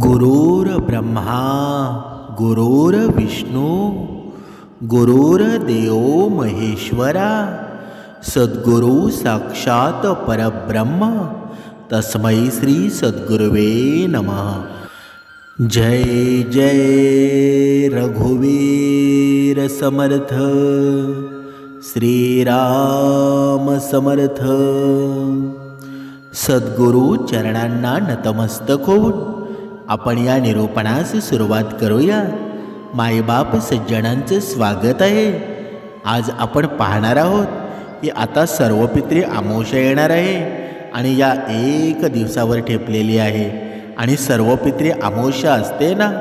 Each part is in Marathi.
गुरुर्ब्रह्मा गुरुर्विष्णू गुरोर्देव महेश्वरा सद्गुरु साक्षात परब्रह्म तस्मै श्री सद्गुरुवे नमः। जय जय रघुवीर समर्थ श्रीराम समर्थ। सद्गुरु चरणांना नतमस्तक होऊन आपण या निरूपणास सुरुवात करूया. मायबाप सज्जनांचं स्वागत आहे. आज आपण पाहणार आहोत की आता सर्व पित्री आमोशा येणार आहे आणि या एक दिवसावर ठेपलेली आहे आणि सर्व पित्री आमोशा असते ना?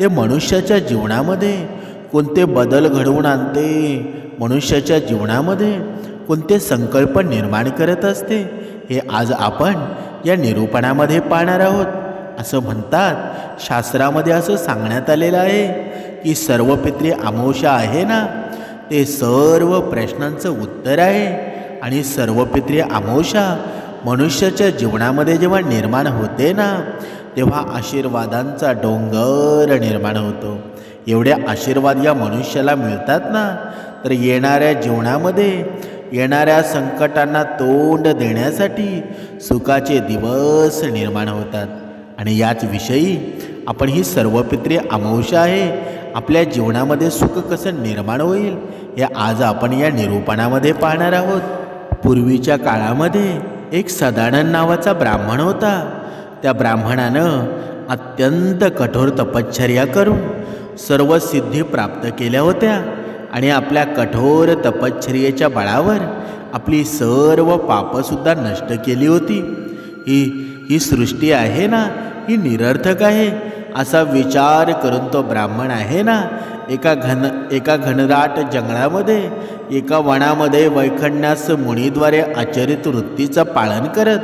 ते मनुष्याच्या जीवनामध्ये कोणते बदल घडवून आणते? मनुष्याच्या जीवनामध्ये कोणते संकल्प निर्माण करत असते? हे आज आपण या निरूपणामध्ये पाहणार आहोत. असं म्हणतात. शास्त्रामध्ये असं सांगण्यात आलेलं आहे की सर्व पित्री अमावस्या आहे ना? ते सर्व प्रश्नांचं उत्तर आहे आणि सर्व पित्री अमावस्या मनुष्याच्या जीवनामध्ये जेव्हा निर्माण होते ना तेव्हा आशीर्वादांचा डोंगर निर्माण होतो. एवढे आशीर्वाद या मनुष्याला मिळतात ना? तर येणाऱ्या जीवनामध्ये येणाऱ्या संकटांना तोंड देण्यासाठी सुखाचे दिवस निर्माण होतात. आणि याच विषयी आपण ही सर्व अमावश्य आहे. आपल्या जीवनामध्ये सुख कसं निर्माण होईल हे आज आपण या निरूपणामध्ये पाहणार आहोत. पूर्वीच्या काळामध्ये एक सदानंद नावाचा ब्राह्मण होता. त्या ब्राह्मणानं अत्यंत कठोर तपश्चर्या करून सर्व सिद्धी प्राप्त केल्या होत्या आणि आपल्या कठोर तपश्चर्येच्या बळावर आपली सर्व पापंसुद्धा नष्ट केली होती. ही ही सृष्टी आहे ना ही निरर्थक आहे. असा विचार करून तो ब्राह्मण आहे ना एका घन एका घनदाट जंगलामध्ये एका वनामध्ये वैखण्यास मुनीद्वारे आचरित वृत्तीचं पालन करत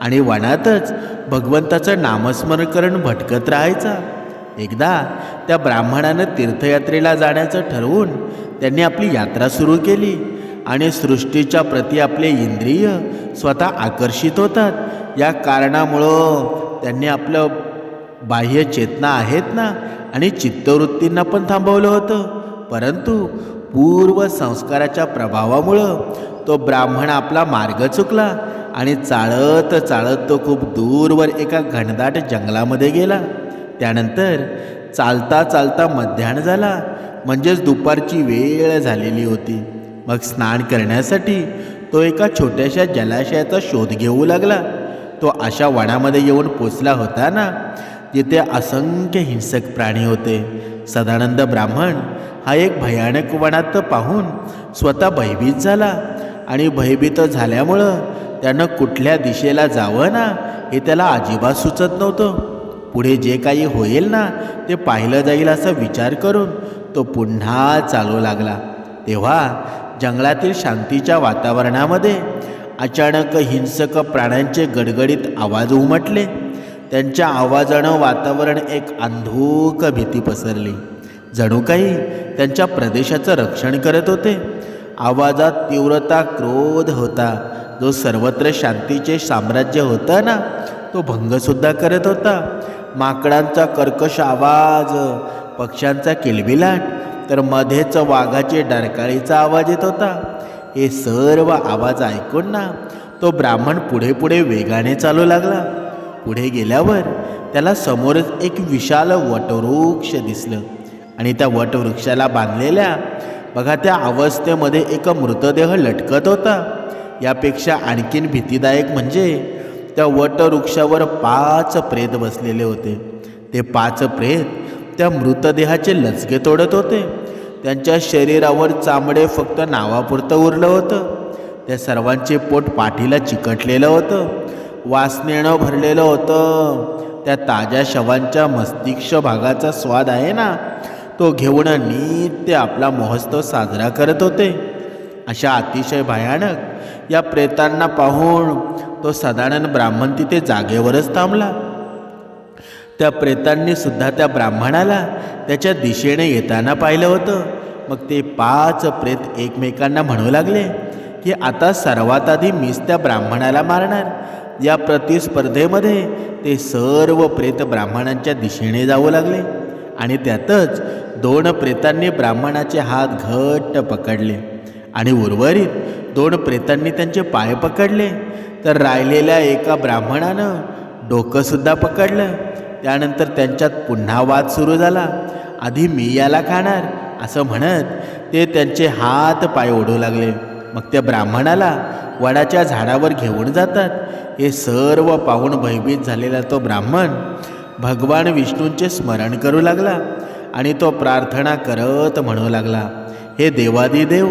आणि वनातच भगवंताचं नामस्मरण भटकत राहायचा. एकदा त्या ब्राह्मणानं तीर्थयात्रेला जाण्याचं ठरवून त्यांनी आपली यात्रा सुरू केली. आणि सृष्टीच्या प्रती आपले इंद्रिय स्वतः आकर्षित होतात. या कारणामुळं त्यांनी आपलं बाह्य चेतना आहेत ना आणि चित्तवृत्तींना पण थांबवलं होतं. परंतु पूर्व संस्काराच्या प्रभावामुळं तो ब्राह्मण आपला मार्ग चुकला आणि चाळत चाळत तो खूप दूरवर एका घनदाट जंगलामध्ये गेला. त्यानंतर चालता चालता मध्याह्न झाला. म्हणजेच दुपारची वेळ झालेली होती. मग स्नान करण्यासाठी तो एका छोट्याशा जलाशयाचा शोध घेऊ लागला. तो अशा वनामध्ये येऊन पोचला होता ना जिथे असंख्य हिंसक प्राणी होते. सदानंद ब्राह्मण हा एक भयानक वनात पाहून स्वतः भयभीत झाला आणि भयभीत झाल्यामुळं त्यानं कुठल्या दिशेला जावं ना हे त्याला अजिबात सुचत नव्हतं. पुढे जे काही होईल ना ते पाहिलं जाईल असा विचार करून तो पुन्हा चालू लागला. तेव्हा जंगलातील शांतीच्या वातावरणामध्ये अचानक हिंसक प्राण्यांचे गडगडीत आवाज उमटले. त्यांच्या आवाजानं वातावरण एक अंधूक भीती पसरली. जणू काही त्यांच्या प्रदेशाचं रक्षण करत होते. आवाजात तीव्रता क्रोध होता. जो सर्वत्र शांतीचे साम्राज्य होता ना तो भंगसुद्धा करत होता. माकडांचा कर्कश आवाज पक्ष्यांचा किलबिलाट तर मध्येच वाघाचे डरकाळीचा आवाज येत होता. हे सर्व आवाज ऐकून ना तो ब्राह्मण पुढे पुढे वेगाने चालू लागला. पुढे गेल्यावर त्याला समोरच एक विशाल वटवृक्ष दिसलं आणि त्या वटवृक्षाला बांधलेल्या बघा त्या अवस्थेमध्ये एक मृतदेह लटकत होता. यापेक्षा आणखीन भीतीदायक म्हणजे त्या वटवृक्षावर पाच प्रेत बसलेले होते. ते पाच प्रेत त्या मृतदेहाचे लचके तोडत होते. त्यांच्या शरीरावर चामडे फक्त नावापुरतं उरलं होतं. त्या सर्वांचे पोट पाठीला चिकटलेलं होतं. वासनेनं भरलेलं होतं. त्या ताज्या शवांच्या मस्तिष्क भागाचा स्वाद आहे ना? तो घेऊन नित्य आपला महोत्सव साजरा करत होते. अशा अतिशय भयानक या प्रेतांना पाहून तो सदानंद ब्राह्मण तिथे जागेवरच थांबला. त्या प्रेतांनी सुद्धा त्या ब्राह्मणाला त्याच्या दिशेने येताना पाहिलं होतं. मग ते पाच प्रेत एकमेकांना म्हणू लागले की आता सर्वात आधी मीच त्या ब्राह्मणाला मारणार. या प्रतिस्पर्धेमध्ये ते सर्व प्रेत ब्राह्मणांच्या दिशेने जाऊ लागले. आणि त्यातच दोन प्रेतांनी ब्राह्मणाचे हात घट्ट पकडले. आणि उर्वरित दोन प्रेतांनी त्यांचे पाय पकडले. तर राहिलेल्या एका ब्राह्मणानं डोकंसुद्धा पकडलं. त्यानंतर त्यांच्यात पुन्हा वाद सुरू झाला. आधी मी याला खाणार असं म्हणत ते त्यांचे हात पाय ओढू लागले. मग त्या ब्राह्मणाला वडाच्या झाडावर घेऊन जातात. हे सर्व पाहून भयभीत झालेला तो ब्राह्मण भगवान विष्णूंचे स्मरण करू लागला आणि तो प्रार्थना करत म्हणू लागला हे देवादिदेव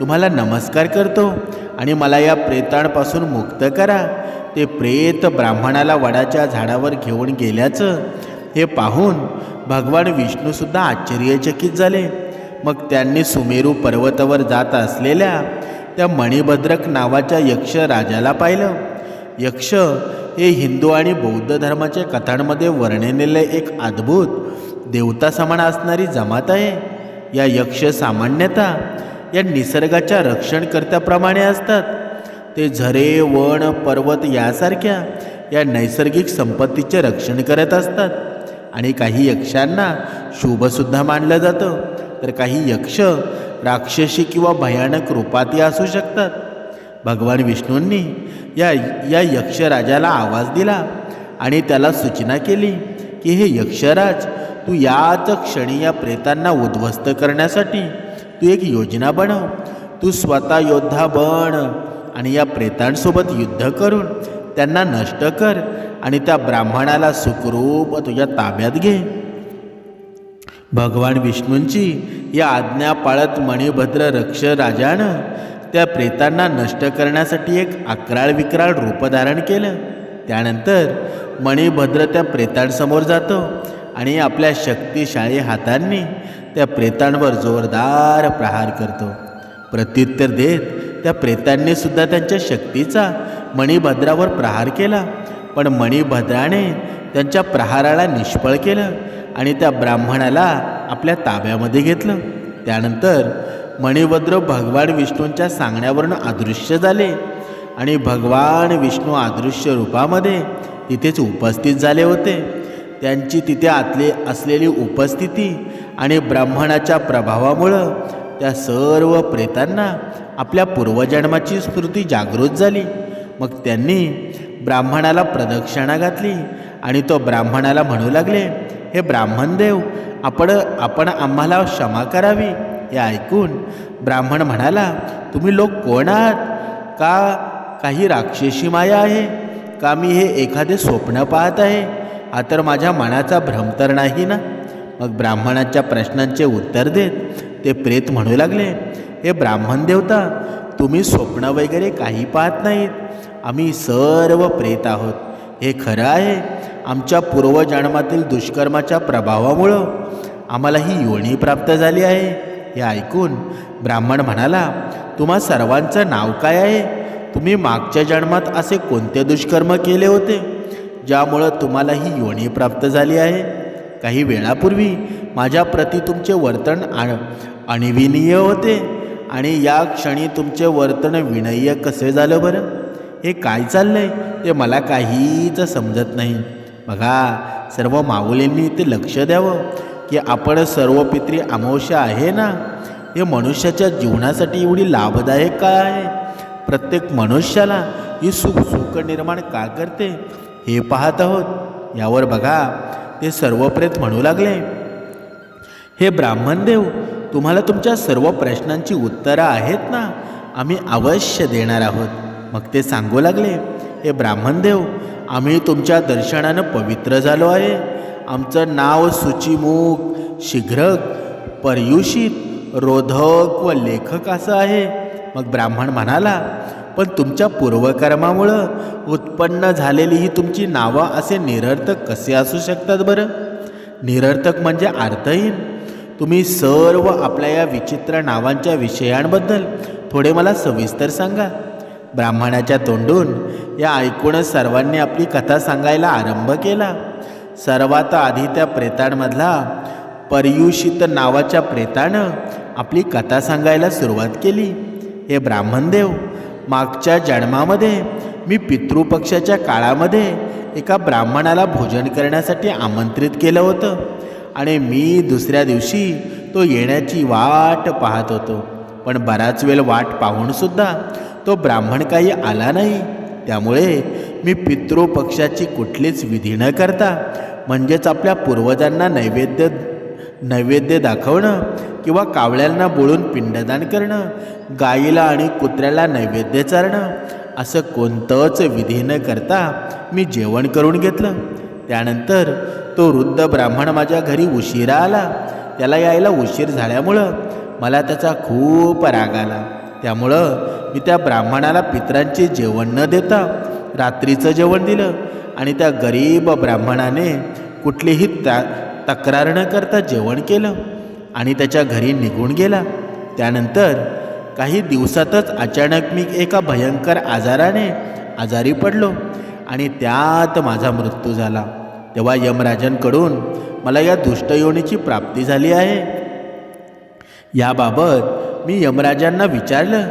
तुम्हाला नमस्कार करतो आणि मला या प्रेतांपासून मुक्त करा. ते प्रेत ब्राह्मणाला वडाच्या झाडावर घेऊन गेल्याचं हे पाहून भगवान विष्णूसुद्धा आश्चर्यचकित झाले. मग त्यांनी सुमेरू पर्वतावर जात असलेल्या त्या मणिभद्रक नावाच्या यक्ष राजाला पाहिलं. यक्ष हे हिंदू आणि बौद्ध धर्माच्या कथांमध्ये वर्णिलेले एक अद्भुत देवता समान असणारी जमात आहे. या यक्ष सामान्यतः या निसर्गाच्या रक्षणकर्त्याप्रमाणे असतात. ते झरे वण पर्वत यासारख्या या नैसर्गिक संपत्तीचे रक्षण करत असतात. आणि काही यक्षांना शुभसुद्धा मानलं जातं. तर काही यक्ष राक्षसी किंवा भयानक रूपातही असू शकतात. भगवान विष्णूंनी या या यक्षराजाला आवाज दिला आणि त्याला सूचना केली की हे यक्षराज तू याच क्षणी या प्रेतांना उद्ध्वस्त करण्यासाठी तू एक योजना बनव. तू स्वतः योद्धा बन. आणि या प्रेतांसोबत युद्ध करून त्यांना नष्ट कर आणि त्या ब्राह्मणाला सुखरूप तुझ्या ताब्यात घे. भगवान विष्णूंची या आज्ञा पाळत मणिभद्र रक्ष राजानं त्या प्रेतांना नष्ट करण्यासाठी एक अकराळ विक्राळ रूप धारण केलं. त्यानंतर मणिभद्र त्या प्रेतांसमोर जातो आणि आपल्या शक्तिशाळी हातांनी त्या प्रेतांवर जोरदार प्रहार करतो. प्रत्युत्तर देत त्या प्रेतांनी सुद्धा त्यांच्या शक्तीचा मणिभद्रावर प्रहार केला. पण मणिभद्राने त्यांच्या प्रहाराला निष्फळ केलं आणि त्या ब्राह्मणाला आपल्या ताब्यामध्ये घेतलं. त्यानंतर मणिभद्र भगवान विष्णूंच्या सांगण्यावरून अदृश्य झाले आणि भगवान विष्णू अदृश्य रूपामध्ये तिथेच उपस्थित झाले होते. त्यांची तिथे आतले असलेली उपस्थिती आणि ब्राह्मणाच्या प्रभावामुळं त्या सर्व प्रेतांना आपल्या पूर्वजन्माची स्मृती जागृत झाली. मग त्यांनी ब्राह्मणाला प्रदक्षिणा घातली आणि तो ब्राह्मणाला म्हणू लागले हे ब्राह्मणदेव आपण आपण आम्हाला क्षमा करावी. हे ऐकून ब्राह्मण म्हणाला तुम्ही लोक कोण आहात? का काही राक्षसी माया आहे? का मी हे एखादे स्वप्न पाहत आहे? हा तर माझ्या मनाचा भ्रम तर नाही ना? मग ब्राह्मणाच्या प्रश्नांचे उत्तर देत ते प्रेत म्हणू लागले हे ब्राह्मण देवता तुम्ही स्वप्न वगैरे काही पाहत नाहीत. आम्ही सर्व प्रेत आहोत. हे खरं आहे आमच्या पूर्वजन्मातील दुष्कर्माच्या प्रभावामुळं आम्हाला ही योनी प्राप्त झाली आहे. हे ऐकून ब्राह्मण म्हणाला तुम्हा सर्वांचं नाव काय आहे? तुम्ही मागच्या जन्मात असे कोणते दुष्कर्म केले होते ज्यामुळं तुम्हाला ही योनी प्राप्त झाली आहे? काही वेळापूर्वी माझ्याप्रती तुमचे वर्तन आण अणिविनीय होते. आणि या क्षणी तुमचे वर्तन विनय्य कसे झालं बरं? हे काय चाललं आहे ते मला काहीच समजत नाही. बघा सर्व माऊलींनी ते लक्ष द्यावं की आपण सर्व पित्री अमावस्या आहे ना? हे मनुष्याच्या जीवनासाठी एवढी लाभदायक काय आहे. प्रत्येक मनुष्याला ही सुख सुख निर्माण का करते? हे पाहत आहोत. यावर बघा ते सर्व प्रेत म्हणू लागले. हे ब्राह्मणदेव तुम्हाला तुमच्या सर्व प्रश्नांची उत्तरं आहेत ना आम्ही अवश्य देणार आहोत. मग ते सांगू लागले हे ब्राह्मणदेव आम्ही तुमच्या दर्शनानं पवित्र झालो आहे. आमचं नाव सुचिमुख शीघ्रक पर्युषित रोधक व लेखक असं आहे. मग ब्राह्मण म्हणाला पण तुमच्या पूर्वकर्मामुळं उत्पन्न झालेली ही तुमची नावं असे निरर्थक कसे असू शकतात बरं? निरर्थक म्हणजे अर्थहीन तुम्ही सर्व आपल्या या विचित्र नावांच्या विषयांबद्दल थोडे मला सविस्तर सांगा. ब्राह्मणाच्या तोंडून या ऐकूनच सर्वांनी आपली कथा सांगायला आरंभ केला. सर्वात आधी त्या प्रेतांमधला पर्युषित नावाच्या प्रेतानं आपली कथा सांगायला सुरुवात केली. हे ब्राह्मणदेव मागच्या जन्मामध्ये मी पितृपक्षाच्या काळामध्ये एका ब्राह्मणाला भोजन करण्यासाठी आमंत्रित केलं होतं. आणि मी दुसऱ्या दिवशी तो येण्याची वाट पाहत होतो. पण बराच वेळ वाट पाहूनसुद्धा तो ब्राह्मण काही आला नाही. त्यामुळे मी पितृपक्षाची कुठलीच विधी न करता म्हणजेच आपल्या पूर्वजांना नैवेद्य नैवेद्य दाखवणं किंवा कावळ्यांना बोळून पिंडदान करणं गाईला आणि कुत्र्याला नैवेद्य चारणं असं कोणतंच विधी न करता मी जेवण करून घेतलं. त्यानंतर तो वृद्ध ब्राह्मण माझ्या घरी उशिरा आला. त्याला यायला उशीर झाल्यामुळं मला त्याचा खूप राग आला. त्यामुळं मी त्या ब्राह्मणाला पित्रांचे जेवण न देता रात्रीचं जेवण दिलं आणि त्या गरीब ब्राह्मणाने कुठलीही त्या तक्रार न करता जेवण केलं आणि त्याच्या घरी निघून गेला. त्यानंतर काही दिवसातच अचानक मी एका भयंकर आजाराने आजारी पडलो. आणि त्यात माझा मृत्यू झाला. तेव्हा यमराजांकडून मला या दुष्टयोनीची प्राप्ती झाली आहे. याबाबत मी यमराजांना विचारलं.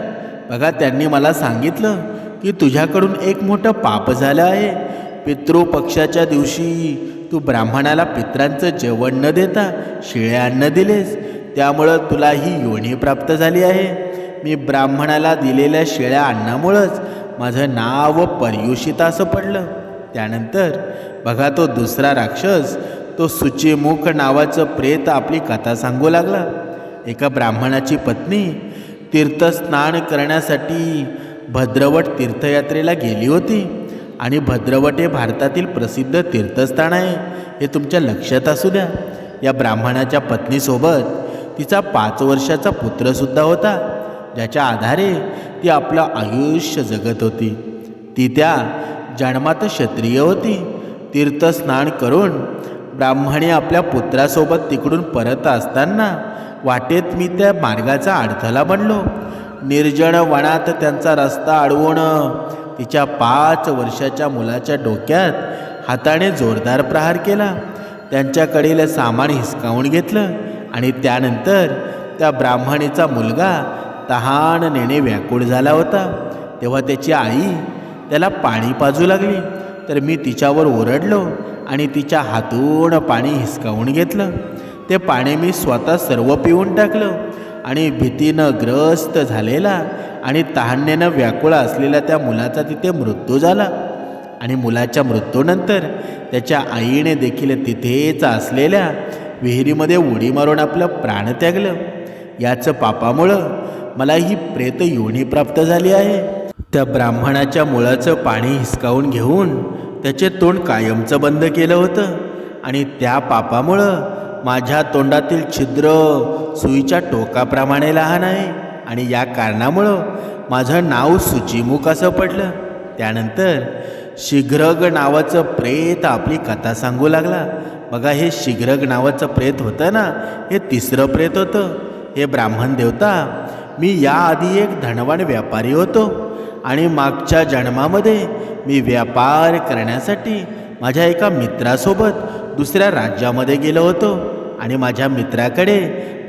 बघा त्यांनी मला सांगितलं की तुझ्याकडून एक मोठं पाप झालं आहे. पितृपक्षाच्या दिवशी तू ब्राह्मणाला पित्रांचं जेवण न देता शिळे अन्न दिलेस. त्यामुळं तुला ही योनी प्राप्त झाली आहे. मी ब्राह्मणाला दिलेल्या शिळ्या अन्नामुळंच माझं नाव पर्युषिता असं पडलं. त्यानंतर बघा तो दुसरा राक्षस तो सुचिमुख नावाचं प्रेत आपली कथा सांगू लागला. एका ब्राह्मणाची पत्नी तीर्थस्नान करण्यासाठी भद्रवट तीर्थयात्रेला गेली होती आणि भद्रवट हे भारतातील प्रसिद्ध तीर्थस्थान आहे. हे तुमच्या लक्षात असू द्या. या ब्राह्मणाच्या पत्नीसोबत तिचा पाच वर्षाचा पुत्रसुद्धा होता ज्याच्या आधारे ती आपलं आयुष्य जगत होती. ती त्या जन्मात क्षत्रिय होती. तीर्थस्नान करून ब्राह्मणी आपल्या पुत्रासोबत तिकडून परत असताना वाटेत मी त्या मार्गाचा अडथळा बनलो. निर्जन वनात त्यांचा रस्ता अडवून तिच्या पाच वर्षाच्या मुलाच्या डोक्यात हाताने जोरदार प्रहार केला. त्यांच्याकडील सामान हिसकावून घेतलं आणि त्यानंतर त्या ब्राह्मणीचा मुलगा तहान नेणे व्याकुळ झाला होता. तेव्हा त्याची आई त्याला पाणी पाजू लागली. तर मी तिच्यावर ओरडलो आणि तिच्या हातून पाणी हिसकावून घेतलं. ते पाणी मी स्वतः सर्व पिऊन टाकलं आणि भीतीनं ग्रस्त झालेला आणि तहान्यानं व्याकुळ असलेल्या त्या मुलाचा तिथे मृत्यू झाला. आणि मुलाच्या मृत्यूनंतर त्याच्या आईने देखील तिथेच असलेल्या विहिरीमध्ये उडी मारून आपलं प्राण त्यागलं. याचं पापामुळं मला ही प्रेत योनी प्राप्त झाली आहे. त्या ब्राह्मणाच्या मुळाचं पाणी हिसकावून घेऊन त्याचे तोंड कायमचं बंद केलं होतं आणि त्या पापामुळं माझ्या तोंडातील छिद्र सुईच्या टोकाप्रमाणे लहान आहे आणि या कारणामुळं माझं नाव सुचिमुख असं पडलं. त्यानंतर शीघ्रग नावाचं प्रेत आपली कथा सांगू लागला. बघा हे शीघ्रग नावाचं प्रेत होतं ना? हे तिसरं प्रेत होतं. हे ब्राह्मण देवता मी याआधी एक धनवान व्यापारी होतो आणि मागच्या जन्मामध्ये मी व्यापार करण्यासाठी माझ्या एका मित्रासोबत दुसऱ्या राज्यामध्ये गेलो होतो आणि माझ्या मित्राकडे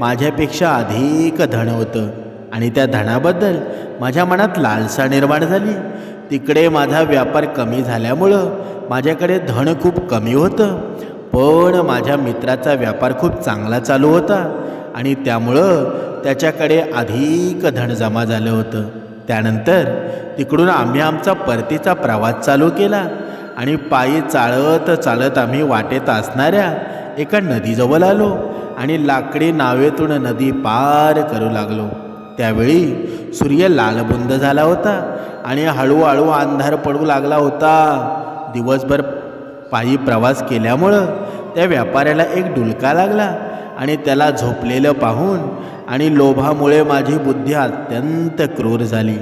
माझ्यापेक्षा अधिक धन होतं. आणि त्या धनाबद्दल माझ्या मनात लालसा निर्माण झाली. तिकडे माझा व्यापार कमी झाल्यामुळं माझ्याकडे धन खूप कमी होतं. पण माझ्या मित्राचा व्यापार खूप चांगला चालू होता आणि त्यामुळं त्याच्याकडे अधिक धन जमा झालं होतं. त्यानंतर तिकडून आम्ही आमचा परतीचा प्रवास चालू केला आणि पायी चाळत चालत आम्ही वाटेत असणाऱ्या एका नदीजवळ आलो आणि लाकडी नावेतून नदी पार करू लागलो. त्यावेळी सूर्य लालबुंद झाला होता आणि हळूहळू अंधार पडू लागला होता. दिवसभर पायी प्रवास केल्यामुळं त्या व्यापाऱ्याला एक डुलका लागला. आणि त्याला झोपलेलं पाहून आणि लोभामुळे माझी बुद्धी अत्यंत क्रूर झाली.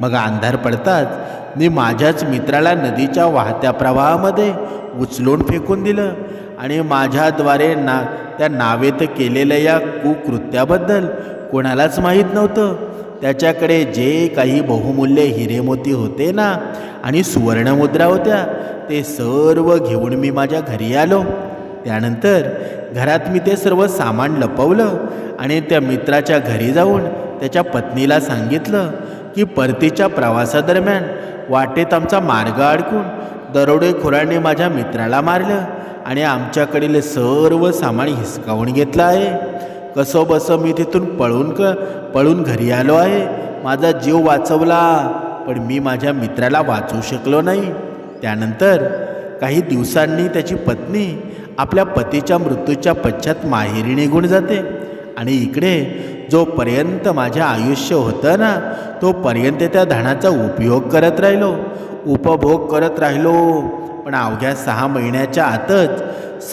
मग अंधार पडताच मी माझ्याच मित्राला नदीच्या वाहत्या प्रवाहामध्ये उचलून फेकून दिलं आणि माझ्याद्वारे ना त्या नावेत केलेल्या या कुकृत्याबद्दल कोणालाच माहीत नव्हतं. त्याच्याकडे जे काही बहुमूल्य हिरेमोती होते ना आणि सुवर्णमुद्रा होत्या ते सर्व घेऊन मी माझ्या घरी आलो. त्यानंतर घरात मी ते सर्व सामान लपवलं आणि त्या मित्राच्या घरी जाऊन त्याच्या पत्नीला सांगितलं की परतीच्या प्रवासादरम्यान वाटेत आमचा मार्ग अडकून दरोडेखोरांनी माझ्या मित्राला मारलं आणि आमच्याकडील सर्व सामान हिसकावून घेतलं आहे. कसं बसं मी तिथून पळून क पळून घरी आलो आहे. माझा जीव वाचवला पण मी माझ्या मित्राला वाचवू शकलो नाही. त्यानंतर काही दिवसांनी त्याची पत्नी आपल्या पतीच्या मृत्यूच्या पश्चात माहेरी निघून जाते. आणि इकडे जोपर्यंत माझ्या आयुष्य होतं ना तोपर्यंत त्या धनाचा उपयोग करत राहिलो. उपभोग करत राहिलो. पण अवघ्या सहा महिन्याच्या आतच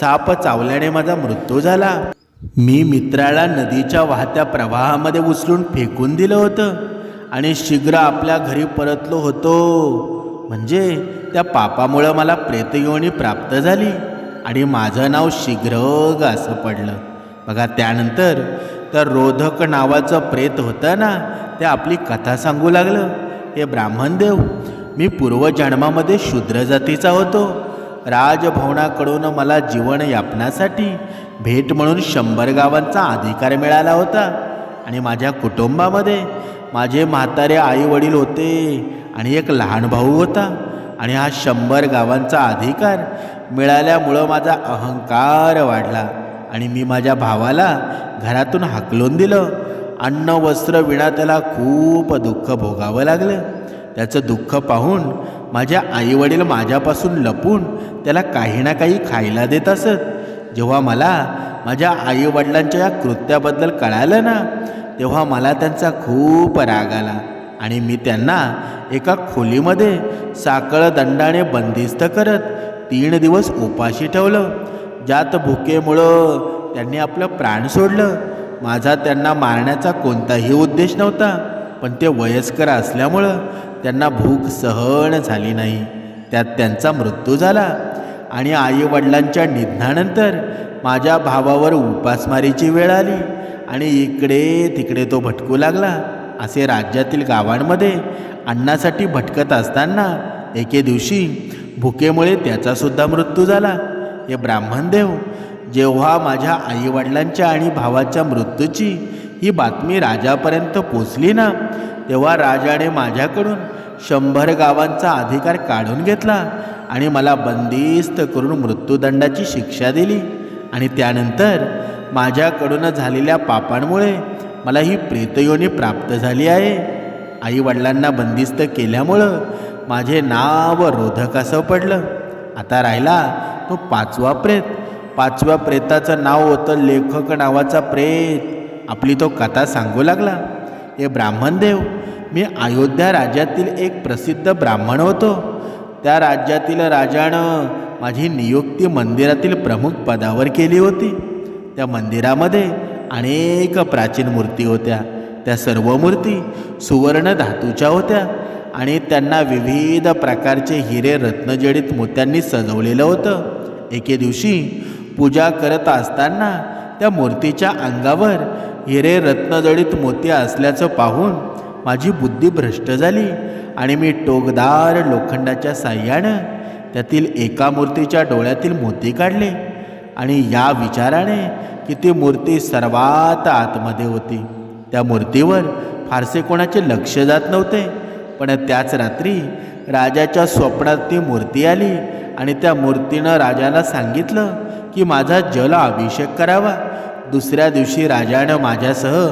साप चावल्याने माझा मृत्यू झाला. मी मित्राला नदीच्या वाहत्या प्रवाहामध्ये उचलून फेकून दिलं होतं. आणि शीघ्र आपल्या घरी परतलो होतो. म्हणजे त्या पापामुळं मला प्रेतयोनी प्राप्त झाली. आणि माझं नाव शीघ्र असं पडलं. बघा त्यानंतर तर रोधक नावाचं प्रेत होतं ना ते आपली कथा सांगू लागलं. हे ब्राह्मणदेव मी पूर्वजन्मामध्ये शूद्र जातीचा होतो. राजभवनाकडून मला जीवन यापण्यासाठी भेट म्हणून शंभर गावांचा अधिकार मिळाला होता. आणि माझ्या कुटुंबामध्ये माझे म्हातारे आई वडील होते आणि एक लहान भाऊ होता. आणि हा शंभर गावांचा अधिकार मिळाल्यामुळं माझा अहंकार वाढला. आणि मी माझ्या भावाला घरातून हाकलून दिलं. अन्न वस्त्र विणा त्याला खूप दुःख भोगावं लागलं. त्याचं दुःख पाहून माझ्या आईवडील माझ्यापासून लपून त्याला काही ना काही खायला देत असत. जेव्हा मला माझ्या आईवडिलांच्या या कृत्याबद्दल कळालं ना तेव्हा मला त्यांचा खूप राग आला. आणि मी त्यांना एका खोलीमध्ये साकळ दंडाने बंदिस्त करत तीन दिवस उपाशी ठेवलं. ज्यात भुकेमुळं त्यांनी आपलं प्राण सोडलं. माझा त्यांना मारण्याचा कोणताही उद्देश नव्हता पण ते वयस्कर असल्यामुळं त्यांना भूक सहन झाली नाही. त्यात त्यांचा मृत्यू झाला आणि आईवडिलांच्या निधनानंतर माझ्या भावावर उपासमारीची वेळ आली आणि इकडे तिकडे तो भटकू लागला. असे राज्यातील गावांमध्ये अन्नासाठी भटकत असताना एके दिवशी भुकेमुळे त्याचासुद्धा मृत्यू झाला. हे ब्राह्मणदेव जेव्हा माझ्या आईवडिलांच्या आणि भावाच्या मृत्यूची ही बातमी राजापर्यंत पोचली ना तेव्हा राजाने माझ्याकडून शंभर गावांचा अधिकार काढून घेतला आणि मला बंदिस्त करून मृत्यूदंडाची शिक्षा दिली. आणि त्यानंतर माझ्याकडून झालेल्या पापांमुळे मला ही प्रेतयोनी प्राप्त झाली आहे. आईवडिलांना बंदिस्त केल्यामुळं माझे नाव रोधक असं पडलं. आता राहिला तो पाचवा प्रेत. पाचव्या प्रेताचं नाव होतं लेखक नावाचा प्रेत. आपली तो कथा सांगू लागला. हे ब्राह्मणदेव मी अयोध्या राज्यातील एक प्रसिद्ध ब्राह्मण होतो. त्या राज्यातील राजानं माझी नियुक्ती मंदिरातील प्रमुख पदावर केली होती. त्या मंदिरामध्ये अनेक प्राचीन मूर्ती होत्या. त्या सर्व मूर्ती सुवर्ण धातूच्या होत्या आणि त्यांना विविध प्रकारचे हिरे रत्नजडित मोत्यांनी सजवलेलं होतं. एके दिवशी पूजा करत असताना त्या मूर्तीच्या अंगावर हिरे रत्नजडित मोती असल्याचं पाहून माझी बुद्धी भ्रष्ट झाली आणि मी टोकदार लोखंडाच्या साह्यानं त्यातील एका मूर्तीच्या डोळ्यातील मोती काढले आणि या विचाराने की ती मूर्ती सर्वात आतमध्ये होती. त्या मूर्तीवर फारसे कोणाचे लक्ष जात नव्हते पण त्याच रात्री राजाच्या स्वप्नात ती मूर्ती आली आणि त्या मूर्तीनं राजाला सांगितलं की माझा जल अभिषेक करावा. दुसऱ्या दिवशी राजानं माझ्यासह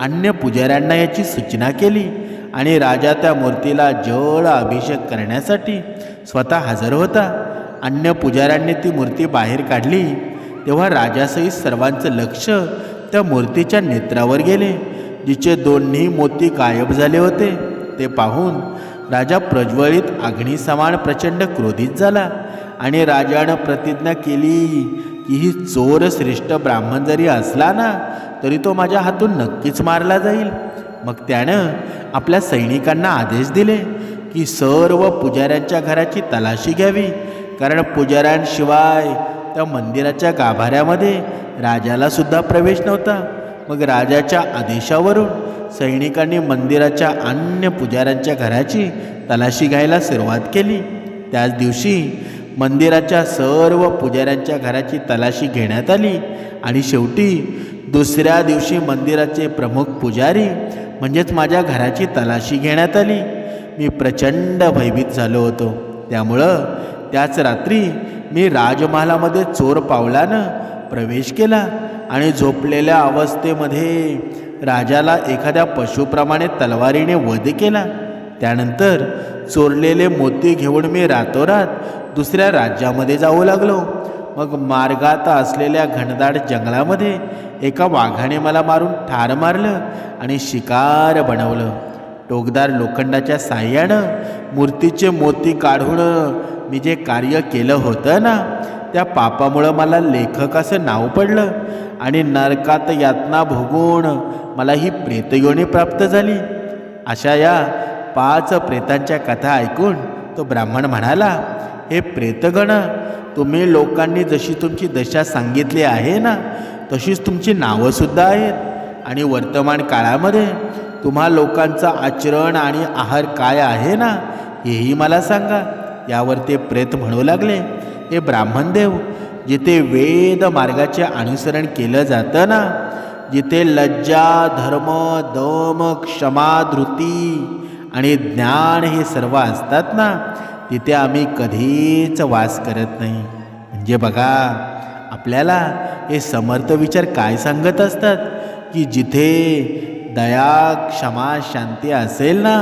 अन्य पुजाऱ्यांना याची सूचना केली आणि राजा त्या मूर्तीला जळ अभिषेक करण्यासाठी स्वतः हजर होता. अन्य पुजाऱ्यांनी ती मूर्ती बाहेर काढली तेव्हा राजासहित सर्वांचं लक्ष त्या मूर्तीच्या नेत्रावर गेले जिचे दोन्ही मोती गायब झाले होते. ते पाहून राजा प्रज्वलित अग्निसमान प्रचंड क्रोधित झाला आणि राजानं प्रतिज्ञा केली की ही चोर श्रेष्ठ ब्राह्मण जरी असला ना तरी तो माझ्या हातून नक्कीच मारला जाईल. मग त्यानं आपल्या सैनिकांना आदेश दिले की सर्व पुजाऱ्यांच्या घराची तलाशी घ्यावी कारण पुजाऱ्यांशिवाय त्या मंदिराच्या गाभाऱ्यामध्ये राजाला सुद्धा प्रवेश नव्हता. मग राजाच्या आदेशावरून सैनिकांनी मंदिराच्या अन्य पुजाऱ्यांच्या घराची तलाशी घ्यायला सुरुवात केली. त्याच दिवशी मंदिराच्या सर्व पुजाऱ्यांच्या घराची तलाशी घेण्यात आली आणि शेवटी दुसऱ्या दिवशी मंदिराचे प्रमुख पुजारी म्हणजेच माझ्या घराची तलाशी घेण्यात आली. मी प्रचंड भयभीत झालो होतो. त्यामुळं त्याच रात्री मी राजमहालामध्ये चोर पावलानं प्रवेश केला आणि झोपलेल्या अवस्थेमध्ये राजाला एखाद्या पशुप्रमाणे तलवारीने वध केला. त्यानंतर चोरलेले मोती घेऊन मी रातोरात दुसऱ्या राज्यामध्ये जाऊ लागलो. मग मार्गात असलेल्या घनदाट जंगलामध्ये एका वाघाने मला मारून ठार मारलं आणि शिकार बनवलं. टोकदार लोखंडाच्या साह्यानं मूर्तीचे मोती काढून मी जे कार्य केलं होतं ना त्या पापामुळं मला लेखक असं नाव पडलं. आणि नरकात यातना भोगून मला ही प्रेतयोनी प्राप्त झाली. अशा या पाच प्रेतांच्या कथा ऐकून तो ब्राह्मण म्हणाला हे प्रेतगण तुम्ही लोकांनी जशी तुमची दशा सांगितली आहे ना तशीच तुमची नावंसुद्धा आहेत. आणि वर्तमान काळामध्ये तुम्हा लोकांचं आचरण आणि आहार काय आहे ना हेही मला सांगा. यावर ते प्रेत म्हणू लागले हे ब्राह्मणदेव जिथे वेद मार्गाचे अनुसरण केलं जातं ना जिथे लज्जा धर्म दम क्षमा धृती आणि ज्ञान हे सर्व असतात ना तिथे आम्ही कधीच वास करत नाही. म्हणजे बघा आपल्याला हे समर्थ विचार काय सांगत असतात? की जिथे दया क्षमा शांती असेल ना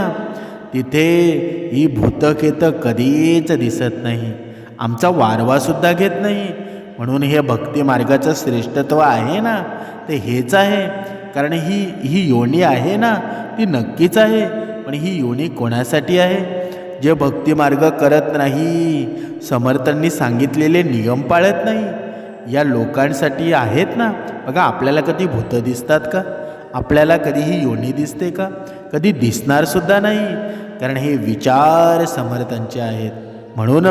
तिथे ही भूतकेत कधीच दिसत नाही. आमचा वारवासुद्धा घेत नाही. म्हणून हे भक्ती मार्गाचं श्रेष्ठत्व आहे ना? ते हेच आहे. कारण ही ही योनी आहे ना? ती नक्कीच आहे. पण ही योनी कोणासाठी आहे? जे भक्ती मार्ग करत नाही समर्थांनी सांगितलेले नियम पाळत नाही या लोकांसाठी आहेत ना? बघा आपल्याला कधी भूतं दिसतात का? आपल्याला कधी ही योनी दिसते का? कधी दिसणारसुद्धा नाही. कारण हे विचार समर्थांचे आहेत. म्हणून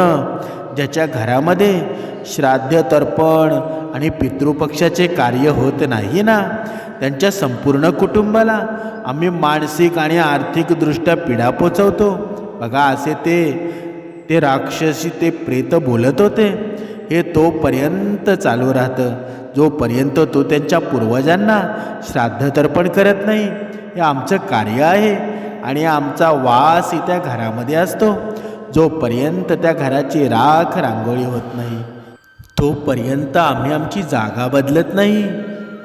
ज्याच्या घरामध्ये श्राद्ध तर्पण आणि पितृपक्षाचे कार्य होत नाही ना त्यांच्या संपूर्ण कुटुंबाला आम्ही मानसिक आणि आर्थिकदृष्ट्या पिढा पोचवतो. बघा असे ते ते राक्षसी ते प्रेत बोलत होते. हे तोपर्यंत चालू राहतं. जोपर्यंत तो त्यांच्या पूर्वजांना श्राद्ध तर्पण करत नाही हे आमचं कार्य आहे. आणि आमचा वास त्या घरामध्ये असतो. जोपर्यंत त्या घराची राख रांगोळी होत नाही तोपर्यंत आम्ही आमची जागा बदलत नाही.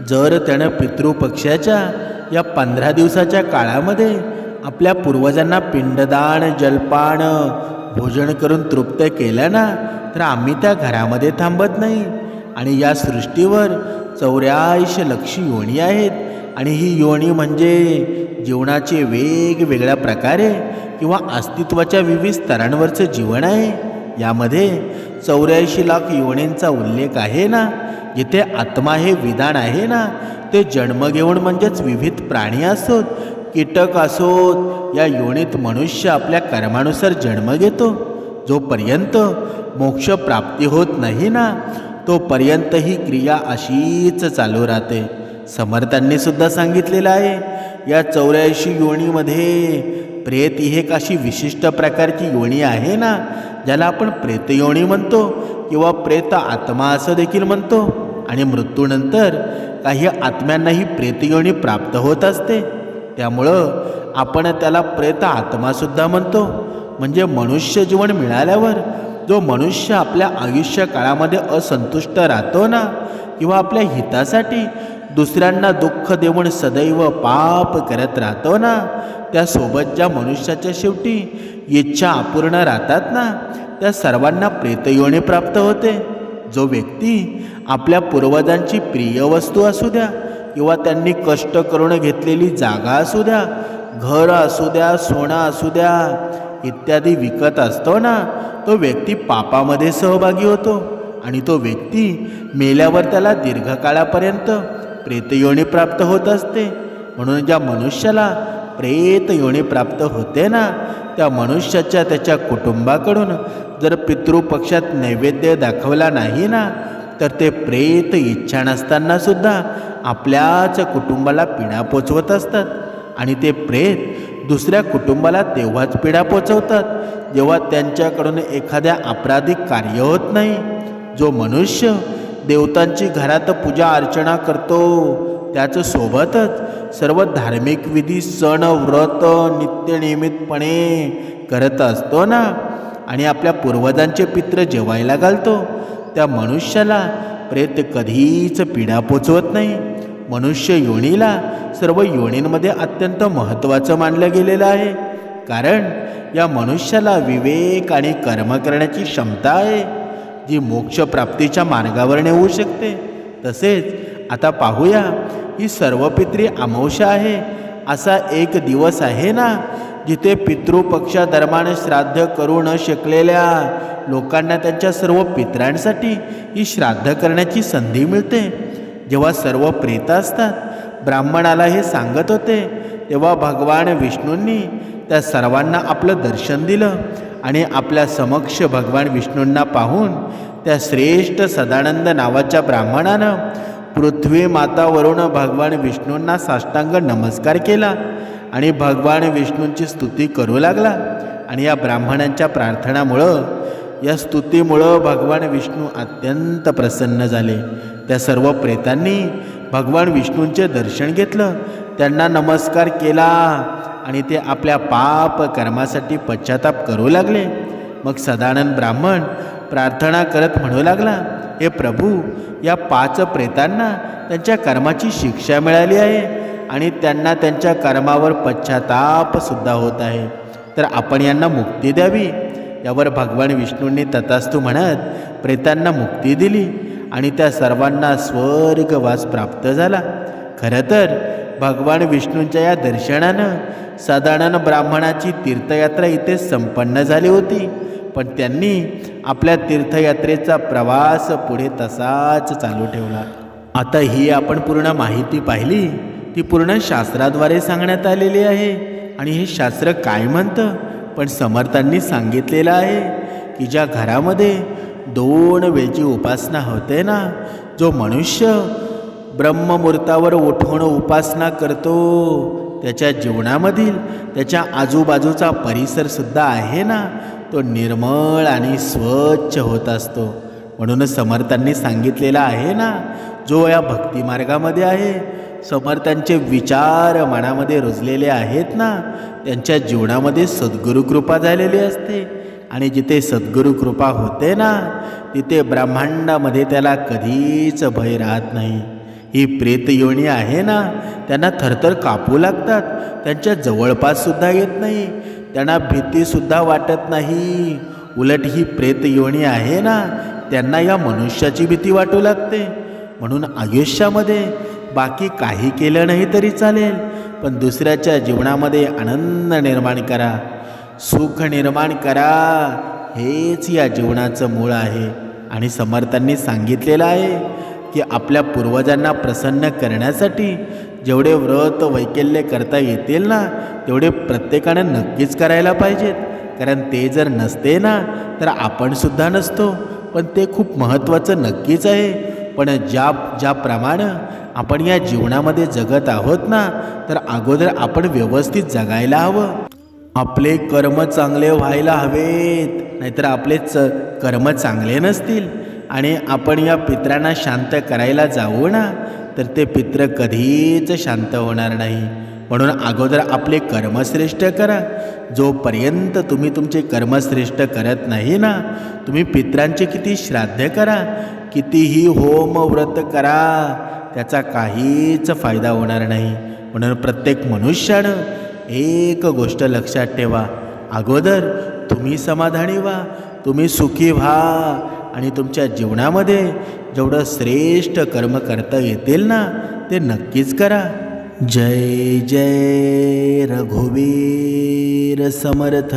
जर त्यानं पितृपक्षाच्या या पंधरा दिवसाच्या काळामध्ये आपल्या पूर्वजांना पिंडदान जलपान भोजन करून तृप्त केलं ना तर आम्ही त्या घरामध्ये थांबत नाही. आणि या सृष्टीवर चौऱ्याऐंशी लक्ष योणी आहेत. आणि ही योनी म्हणजे जीवनाचे वेगवेगळ्या प्रकारे किंवा अस्तित्वाच्या विविध स्तरांवरचं जीवन आहे. यामध्ये चौऱ्याऐंशी लाख योनींचा उल्लेख आहे ना? जिथे आत्मा हे विधान आहे ना? ते जन्म घेऊन म्हणजेच विविध प्राणी असोत कीटक असोत या योनीत मनुष्य आपल्या कर्मानुसार जन्म घेतो. जोपर्यंत मोक्ष प्राप्ती होत नाही ना तोपर्यंत ही क्रिया अशीच चालू राहते. समर्थांनी सुद्धा सांगितलेलं आहे. या चौऱ्याऐंशी योणीमध्ये प्रेत ही एक अशी विशिष्ट प्रकारची योणी आहे ना ज्याला आपण प्रेतयोनी म्हणतो किंवा प्रेत आत्मा असं देखील म्हणतो. आणि मृत्यूनंतर काही आत्म्यांनाही प्रेतयोनी प्राप्त होत असते. त्यामुळं आपण त्याला प्रेत आत्मासुद्धा म्हणतो. म्हणजे मनुष्य जीवन मिळाल्यावर जो मनुष्य आपल्या आयुष्य काळामध्ये असंतुष्ट राहतो ना किंवा आपल्या हितासाठी दुसऱ्यांना दुःख देऊन सदैव पाप करत राहतो ना? त्यासोबत ज्या मनुष्याच्या शेवटी इच्छा अपूर्ण राहतात ना त्या सर्वांना प्रेतयोनी प्राप्त होते. जो व्यक्ती आपल्या पूर्वजांची प्रिय वस्तू असू द्या किंवा त्यांनी कष्ट करून घेतलेली जागा असू द्या घर असू द्या सोनं असू द्या इत्यादी विकत असतो ना तो व्यक्ती पापामध्ये सहभागी होतो आणि तो व्यक्ती मेल्यावर त्याला दीर्घकाळापर्यंत प्रेतयोनी प्राप्त होत असते. म्हणून ज्या मनुष्याला प्रेत योनी प्राप्त होते ना त्या मनुष्याच्या त्याच्या कुटुंबाकडून जर पितृपक्षात नैवेद्य दाखवला नाही ना तर ते प्रेत इच्छा नसतानासुद्धा आपल्याच कुटुंबाला पिढा पोचवत असतात. आणि ते प्रेत दुसऱ्या कुटुंबाला तेव्हाच पिढा पोचवतात जेव्हा त्यांच्याकडून एखाद्या आपराधिक कार्य होत नाही. जो मनुष्य देवतांची घरात पूजा अर्चना करतो. त्याच सोबतच सर्व धार्मिक विधी सण व्रत नित्यनियमितपणे करत असतो ना. आणि आपल्या पूर्वजांचे पित्र जेवायला घालतो. त्या मनुष्याला प्रेत कधीच पीडा पोचवत नाही. मनुष्य योनीला सर्व योनींमध्ये अत्यंत महत्त्वाचं मानलं गेलेलं आहे. कारण या मनुष्याला विवेक आणि कर्म करण्याची क्षमता आहे. जी मोक्षप्राप्तीच्या मार्गावर नेऊ शकते. तसेच आता पाहूया ही सर्व पित्री अमावस्या आहे असा एक दिवस आहे ना जिथे पितृपक्षादरम्यान श्राद्ध करू न शकलेल्या लोकांना त्यांच्या सर्व पित्रांसाठी ही श्राद्ध करण्याची संधी मिळते. जेव्हा सर्व प्रेत असतात ब्राह्मणाला हे सांगत होते तेव्हा भगवान विष्णूंनी त्या सर्वांना आपलं दर्शन दिलं. आणि आपल्या समक्ष भगवान विष्णूंना पाहून त्या श्रेष्ठ सदानंद नावाच्या ब्राह्मणानं पृथ्वी मातावरून भगवान विष्णूंना साष्टांग नमस्कार केला आणि भगवान विष्णूंची स्तुती करू लागला. आणि या ब्राह्मणांच्या प्रार्थनामुळं या स्तुतीमुळं भगवान विष्णू अत्यंत प्रसन्न झाले. त्या सर्व प्रेतांनी भगवान विष्णूंचे दर्शन घेतलं. त्यांना नमस्कार केला. आणि ते आपल्या पाप कर्मासाठी पश्चाताप करू लागले. मग सदानंद ब्राह्मण प्रार्थना करत म्हणू लागला हे प्रभू या पाच प्रेतांना त्यांच्या कर्माची शिक्षा मिळाली आहे आणि त्यांना त्यांच्या कर्मावर पश्चाताप सुद्धा होत आहे. तर आपण यांना मुक्ती द्यावी. यावर भगवान विष्णूंनी तथास्तू म्हणत प्रेतांना मुक्ती दिली आणि त्या सर्वांना स्वर्गवास प्राप्त झाला. खरं तर भगवान विष्णूंच्या या दर्शनानं साधारण ब्राह्मणाची तीर्थयात्रा इथे संपन्न झाली होती. पण त्यांनी आपल्या तीर्थयात्रेचा प्रवास पुढे तसाच चालू ठेवला. आता ही आपण पूर्ण माहिती पाहिली ती पूर्ण शास्त्राद्वारे सांगण्यात आलेली आहे. आणि हे शास्त्र काय म्हणतं? पण समर्थांनी सांगितलेलं आहे की ज्या घरामध्ये दोन वेळची उपासना होते ना जो मनुष्य ब्रह्ममुहूर्तावर उठवणं उपासना करतो. त्याच्या जीवनामधील त्याच्या आजूबाजूचा परिसरसुद्धा आहे ना? तो निर्मळ आणि स्वच्छ होत असतो. म्हणूनच समर्थांनी सांगितलेला आहे ना? जो या भक्तिमार्गामध्ये आहे समर्थांचे विचार मनामध्ये रुजलेले आहेत ना? त्यांच्या जीवनामध्ये सद्गुरू कृपा झालेली असते. आणि जिथे सद्गुरू कृपा होते ना तिथे ब्रह्मांडामध्ये त्याला कधीच भय राहत नाही. ही प्रेतयोनी आहे ना त्यांना थरथर कापू लागतात. त्यांच्या जवळपाससुद्धा येत नाही. त्यांना भीतीसुद्धा वाटत नाही. उलट ही प्रेतयोनी आहे ना त्यांना या मनुष्याची भीती वाटू लागते. म्हणून आयुष्यामध्ये बाकी काही केलं नाही तरी चालेल पण दुसऱ्याच्या जीवनामध्ये आनंद निर्माण करा. सुख निर्माण करा. हेच या जीवनाचं मूळ आहे आणि समर्थांनी सांगितलेलं आहे. की आपल्या पूर्वजांना प्रसन्न करण्यासाठी जेवढे व्रत वैकल्य करता येतील ना तेवढे प्रत्येकानं नक्कीच करायला पाहिजेत. कारण ते जर नसते ना तर आपणसुद्धा नसतो. पण ते खूप महत्त्वाचं नक्कीच आहे. पण ज्या ज्याप्रमाणे आपण या जीवनामध्ये जगत आहोत ना तर अगोदर आपण व्यवस्थित जगायला हवं. आपले कर्म चांगले व्हायला हवेत. नाहीतर आपले च कर्म चांगले नसतील. आणि आपण या पित्रांना शांत करायला जाऊ ना तर ते पित्र कधीच शांत होणार नाही. म्हणून अगोदर आपले कर्मश्रेष्ठ करा. जोपर्यंत तुम्ही तुमचे कर्मश्रेष्ठ करत नाही ना तुम्ही पित्रांचे किती श्राद्ध करा कितीही होम व्रत करा त्याचा काहीच फायदा होणार नाही. म्हणून प्रत्येक मनुष्यानं एक गोष्ट लक्षात ठेवा. अगोदर तुम्ही समाधानी व्हा तुम्ही सुखी व्हा आणि तुमच्या जीवनामध्ये जेवढं श्रेष्ठ कर्म करता येतील ना ते नक्कीच करा. जय जय रघुवीर समर्थ.